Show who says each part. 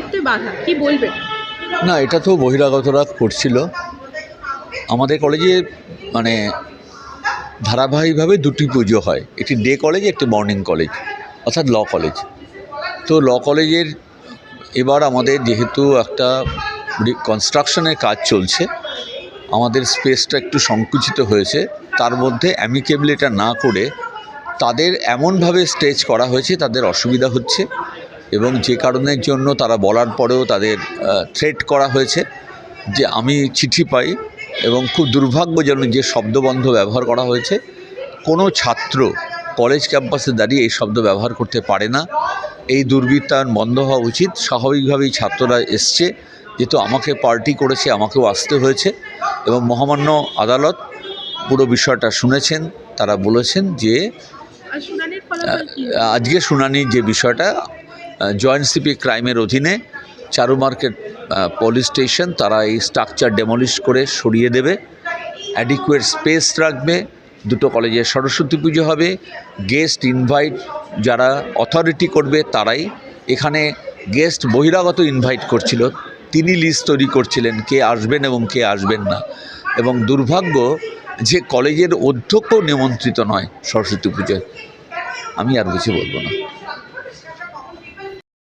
Speaker 1: করতে বাধা? কি বলবেন
Speaker 2: না, এটা তো বহিরাগতরা করছিল। আমাদের কলেজে মানে ধারাবাহিকভাবে দুটি পুজো হয়। একটি ডে কলেজ, একটি মর্নিং কলেজ, অর্থাৎ ল কলেজ। তো ল কলেজের এবার আমাদের যেহেতু একটা কনস্ট্রাকশনের কাজ চলছে, আমাদের স্পেসটা একটু সংকুচিত হয়েছে, তার মধ্যে অ্যামিকেবল এটা না করে তাদের এমনভাবে স্টেজ করা হয়েছে, তাদের অসুবিধা হচ্ছে। এবং যে কারণের জন্য তারা বলার পরেও তাদের থ্রেট করা হয়েছে যে আমি চিঠি পাই এবং খুব দুর্ভাগ্যজনক যে শব্দবন্ধ ব্যবহার করা হয়েছে কোনো ছাত্র কলেজ ক্যাম্পাসে দাঁড়িয়ে এই শব্দ ব্যবহার করতে পারে না। এই দুর্বৃত্তায়ন বন্ধ হওয়া উচিত। স্বাভাবিকভাবেই ছাত্ররা এসছে যেহেতু আমাকে পার্টি করেছে আমাকেও আসতে হয়েছে এবং মহামান্য আদালত পুরো বিষয়টা শুনেছেন তারা বলেছেন যে আজকে শুনানির যে বিষয়টা জয়েন্ট সিপি ক্রাইমের অধীনে চারু মার্কেট পুলিশ স্টেশন তারা এই স্ট্রাকচার ডেমলিশ করে সরিয়ে দেবে। অ্যাডিকুয়েট স্পেস রাখবে, দুটো কলেজে সরস্বতী পুজো হবে। গেস্ট ইনভাইট যারা অথরিটি করবে, তারাই। এখানে গেস্ট বহিরাগত ইনভাইট করছিল, তিনি লিস্ট তৈরি করছিলেন কে আসবেন এবং কে আসবেন না। এবং দুর্ভাগ্য যে কলেজের অধ্যক্ষ নিমন্ত্রিত নয় সরস্বতী পুজোয়। আমি আর কিছু বলব না।